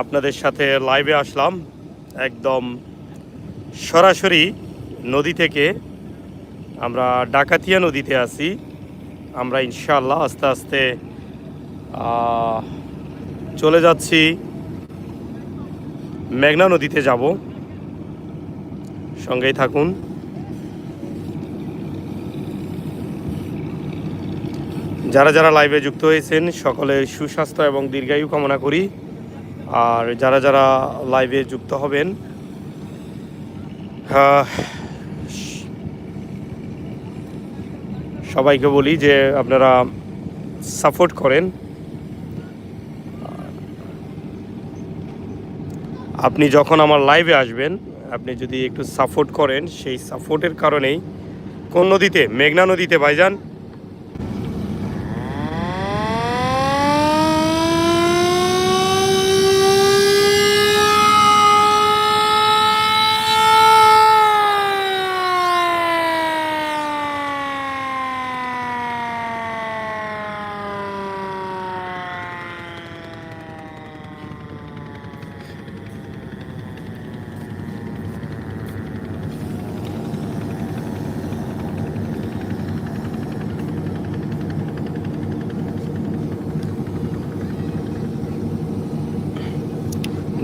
আপনাদের সাথে লাইভে আসলাম। একদম সরাসরি নদী থেকে আমরা ডাকাতিয়া নদীতে আছি। আমরা ইনশাআল্লাহ আস্তে আস্তে চলে যাচ্ছি। মেঘনা নদীতে যাব। সঙ্গেই থাকুন। যারা যারা লাইভে যুক্ত হয়েছেন, সকলের সুস্বাস্থ্য এবং দীর্ঘায়ু কামনা করি। আর যারা যারা লাইভে যুক্ত হবেন সবাইকে বলি যে আপনারা সাপোর্ট করেন। আপনি যখন আমার লাইভে আসবেন, আপনি যদি একটু সাপোর্ট করেন, সেই সাপোর্টের কারণেই কোন নদীতে, মেঘনা নদীতে ভাইজান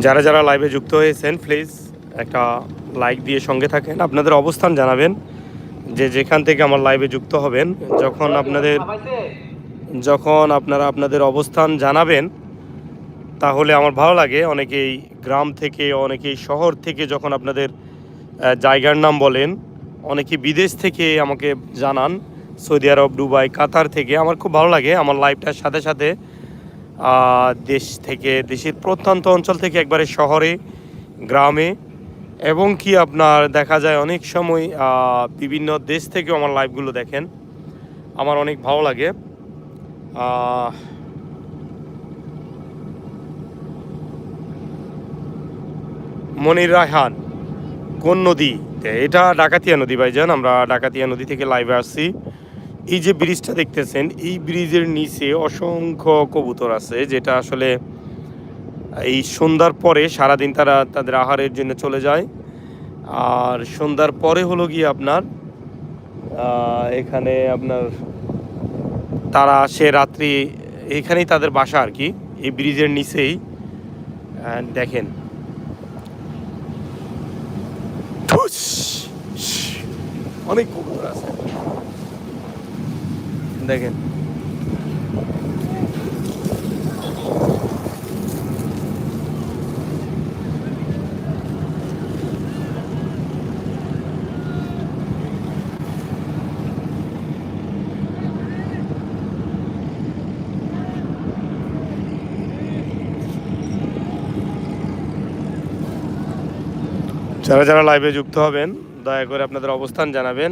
যারা যারা লাইভে যুক্ত হয়েছেন প্লিজ একটা লাইক দিয়ে সঙ্গে থাকেন। আপনাদের অবস্থান জানাবেন, যে যেখান থেকে আমার লাইভে যুক্ত হবেন, যখন আপনাদের যখন আপনারা আপনাদের অবস্থান জানাবেন, তাহলে আমার ভালো লাগে। অনেকেই গ্রাম থেকে, অনেকেই শহর থেকে যখন আপনাদের জায়গার নাম বলেন অনেকে বিদেশ থেকে আমাকে জানান, সৌদি আরব, দুবাই, কাতার থেকে। আমার খুব ভালো লাগে। আমার লাইভটার সাথে সাথে দেশ থেকে, দেশের প্রত্যন্ত অঞ্চল থেকে একবারে শহরে, গ্রামে এবং কি আপনার দেখা যায় অনেক সময় বিভিন্ন দেশ থেকেও আমার লাইভগুলো দেখেন। আমার অনেক ভালো লাগে। মনির রায়হান, কোন নদী এটা ডাকাতিয়া নদী ভাইজান, আমরা ডাকাতিয়া নদী থেকে লাইভে আসছি। এই যে ব্রিজটা দেখতেছেন, এই ব্রিজের নিচে অসংখ্য কবুতর আছে, যেটা আসলে এই সন্ধ্যার পরে সারাদিন তারা তাদের আহারের জন্য চলে যায়। আর সন্ধ্যার পরে হলো গিয়ে আপনার এখানে আপনার তারা আসে রাত্রি, এখানেই তাদের বাসা আর কি, এই ব্রিজের নিচেই। দেখেন! অনেক কবুতর আছে। দেখেন। যারা যারা লাইভে যুক্ত হবেন দয়া করে আপনাদের অবস্থান জানাবেন।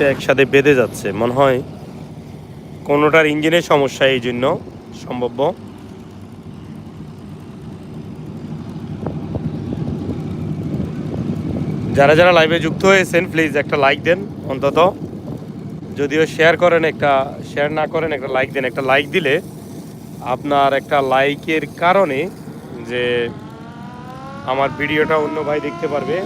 এটা একসাথে বেঁধে যাচ্ছে। মনে হয় কোনোটার ইঞ্জিনের সমস্যা এই জন্য সম্ভব্য যারা যারা লাইভে যুক্ত হয়েছেন প্লিজ একটা লাইক দেন অন্তত। যদিও শেয়ার করেন একটা শেয়ার না করেন, একটা লাইক দেন। একটা লাইক দিলে আপনার একটা লাইকের কারণে যে আমার ভিডিওটা অন্য ভাই দেখতে পারবে।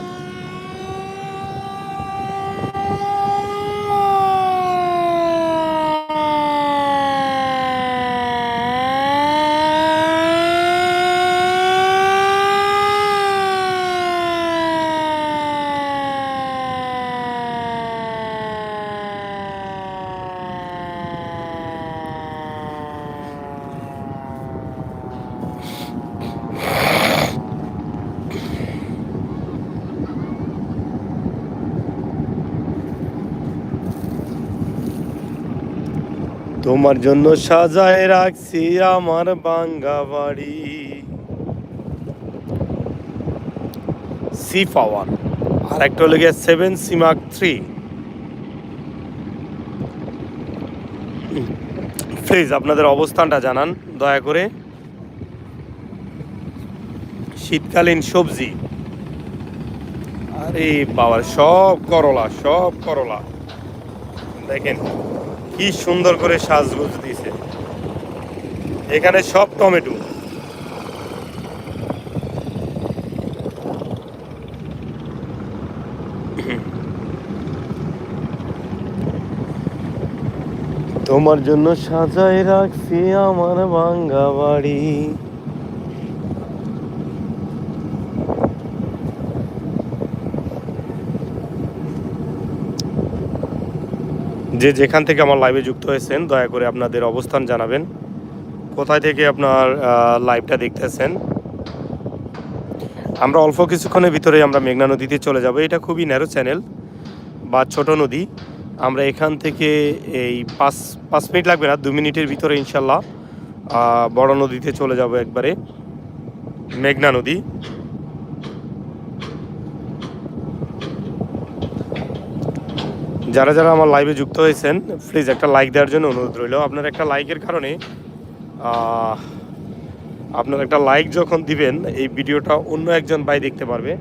তোমার জন্য সাজায় রাখছি আমার বাঙ্গা বাড়ি। সি পাওয়ার। আর একটা হলো গিয়ে সেভেন সিমাক থ্রি প্লিজ আপনাদের অবস্থানটা জানান, দয়া করে। শীতকালীন সবজি। আরে বাবার সব করলা সব করলা। দেখেন। কি সুন্দর করে সাজগুজ দিয়েছে। এখানে সব টমেটো। তোমার জন্য সাজাই রাখছি আমার ভাঙ্গা বাড়ি। যে যেখান থেকে আমার লাইভে যুক্ত হয়েছেন, দয়া করে আপনাদের অবস্থান জানাবেন। কোথায় থেকে আপনার লাইভটা দেখতেছেন? আমরা অল্প কিছুক্ষণের ভিতরে আমরা মেঘনা নদীতে চলে যাব। এটা খুবই ন্যারো চ্যানেল বা ছোট নদী। আমরা এখান থেকে এই পাঁচ পাঁচ মিনিট লাগবে না, দু মিনিটের ভিতরে ইনশাল্লাহ বড় নদীতে চলে যাব একবারে। মেঘনা নদী। যারা যারা আমার লাইভে যুক্ত হয়েছেন প্লিজ একটা লাইক দেওয়ার জন্য অনুরোধ রইল। আপনার একটা লাইকের কারণে আপনার একটা লাইক যখন দিবেন, এই ভিডিওটা অন্য একজন ভাই দেখতে পারবে।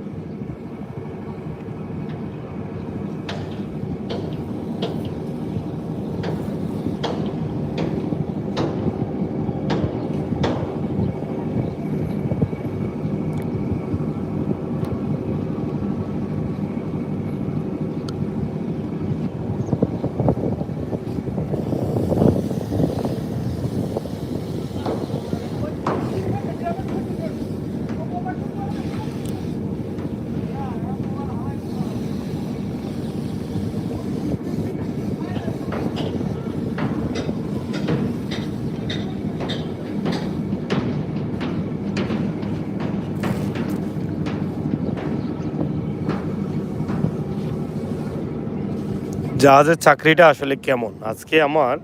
জাহাজের চাকরিটা আসলে কেমন? আজকে আমার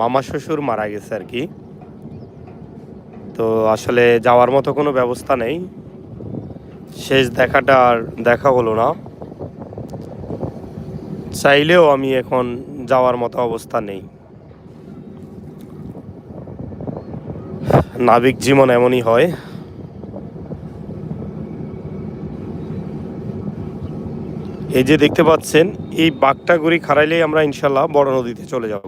মামা শ্বশুর মারা গেছে আর কি। তো আসলে যাওয়ার মতো কোনো ব্যবস্থা নেই। শেষ দেখাটা আর দেখা হলো না। চাইলেও আমি এখন যাওয়ার মতো অবস্থা নেই। নাবিক জীবন এমনই হয়। এই যে দেখতে পাচ্ছেন, এই বাঘটা গুড়ি খারাইলেই আমরা ইনশাল্লাহ বড় নদীতে চলে যাব।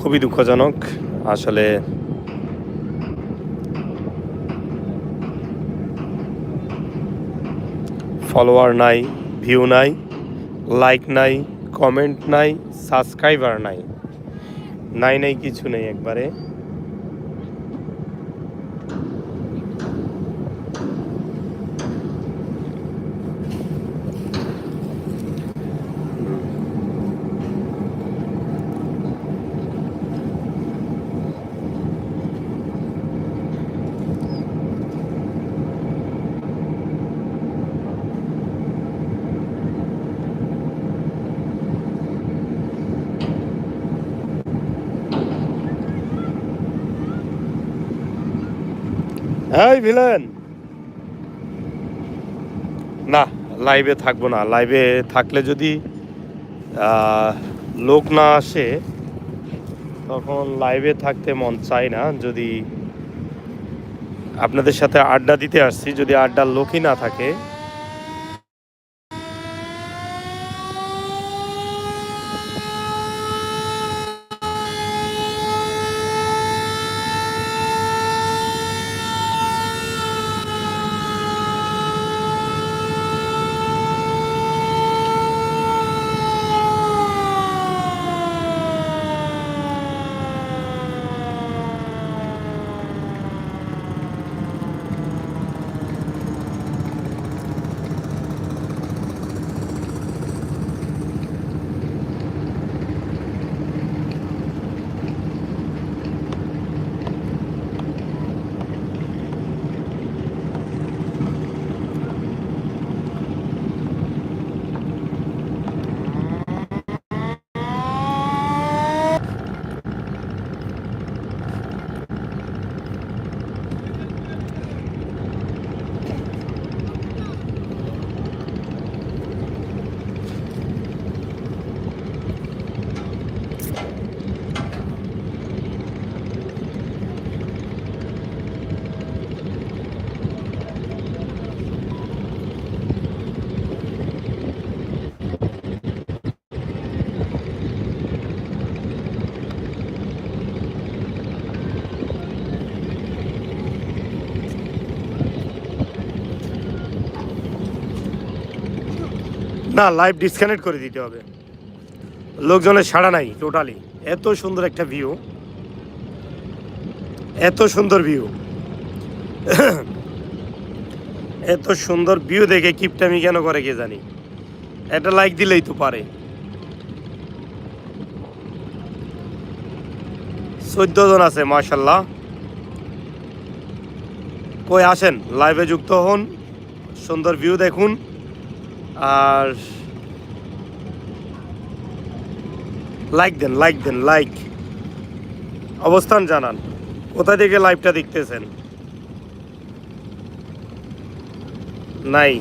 খুবই দুঃখজনক। আসলে ফলোয়ার নাই ভিউ নাই লাইক নাই কমেন্ট নাই সাবস্ক্রাইবার নাই। নাই নাই, কিছু নেই একবারে। এই ভিলেন। না লাইভে থাকব না। লাইভে থাকলে যদি লোক না আসে, তখন লাইভে থাকতে মন চায় না। যদি আপনাদের সাথে আড্ডা দিতে আসছি, যদি আড্ডার লোকই না থাকে না লাইভ ডিসকানেক্ট করে দিতে হবে। লোকজনের সাড়া নাই টোটালি এত সুন্দর একটা ভিউ এত সুন্দর ভিউ এত সুন্দর ভিউ দেখে কিপটামি কেন করে কে জানি। একটা লাইক দিলেই তো পারে। চোদ্দ জন আছে মাশাল্লাহ কই আসেন? লাইভে যুক্ত হন। সুন্দর ভিউ দেখুন। আর লাইক দেন লাইক দেন লাইক অবস্থান জানান। কোথা থেকে লাইভটা দেখতেছেন? নাই।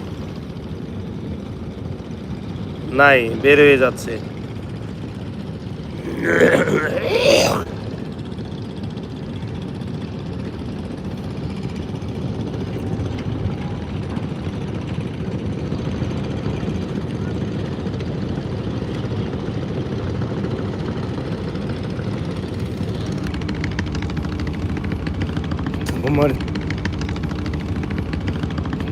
নাই, বের হয়ে যাচ্ছে। তোমার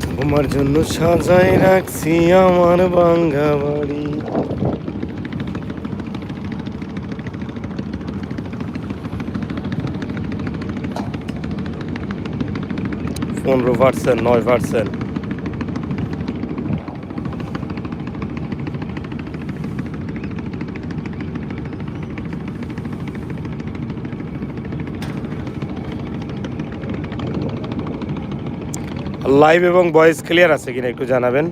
তোমার জন্য সাজাই রাখছি আমার বাঙ্গা বাড়ি। পনেরো পার্সেন্ট নয় পার্সেন্ট লাইভ এবং ভয়েস ক্লিয়ার আছে কিনা একটু জানাবেন।